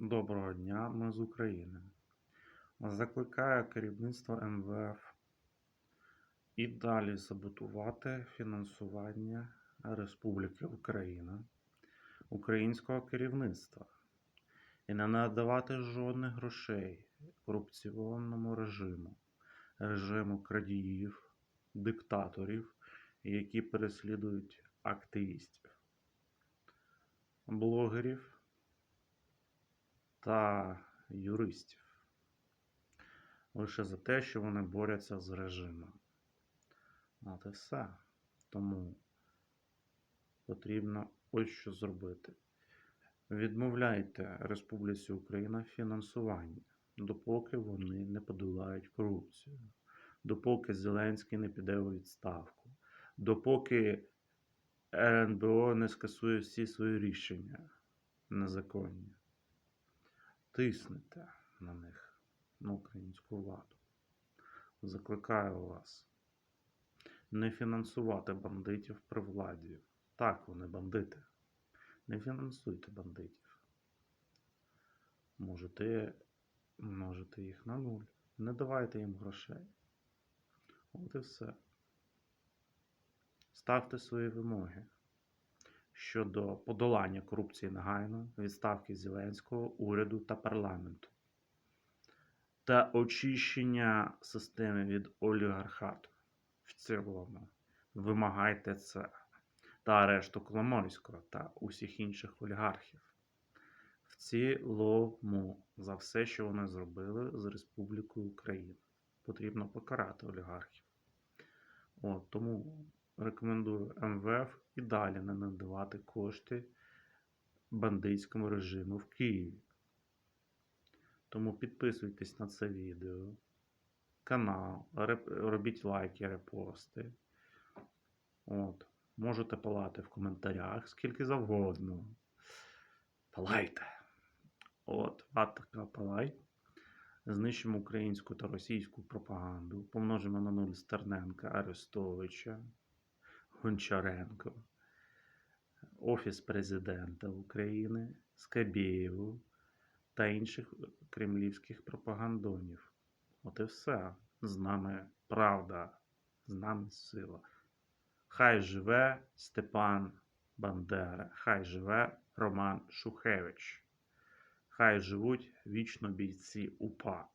Доброго дня, ми з України. Закликаю керівництво МВФ і далі саботувати фінансування Республіки Україна, українського керівництва і не надавати жодних грошей корупційному режиму, режиму крадіїв, диктаторів, які переслідують активістів, блогерів та юристів лише за те, що вони борються з режимом. От і все. Тому потрібно ось що зробити. Відмовляйте Республіці Україна в фінансуванні, допоки вони не подолають корупцію, допоки Зеленський не піде у відставку, допоки РНБО не скасує всі свої рішення незаконні тиснете на них, на українську владу. Закликаю вас не фінансувати бандитів при владі. Так, вони бандити. Не фінансуйте бандитів. Можете, можете їх на нуль. Не давайте їм грошей. От і все. Ставте свої вимоги щодо подолання корупції негайно, відставки Зеленського, уряду та парламенту та очищення системи від олігархату в цілому. Вимагайте це та арешту Коломойського та усіх інших олігархів. В цілому за все, що вони зробили з Республікою Україна. Потрібно покарати олігархів. От, тому рекомендую МВФ і далі не надавати кошти бандитському режиму в Києві. Тому підписуйтесь на це відео, канал, робіть лайки, репости. От. Можете палати в коментарях скільки завгодно. Палайте. От, атака палай. Знищимо українську та російську пропаганду. Помножимо на нуль Стерненка, Арестовича, Гончаренко, Офіс президента України, Скабєєву та інших кремлівських пропагандонів. От і все. З нами правда, з нами сила. Хай живе Степан Бандера, хай живе Роман Шухевич, хай живуть вічно бійці УПА.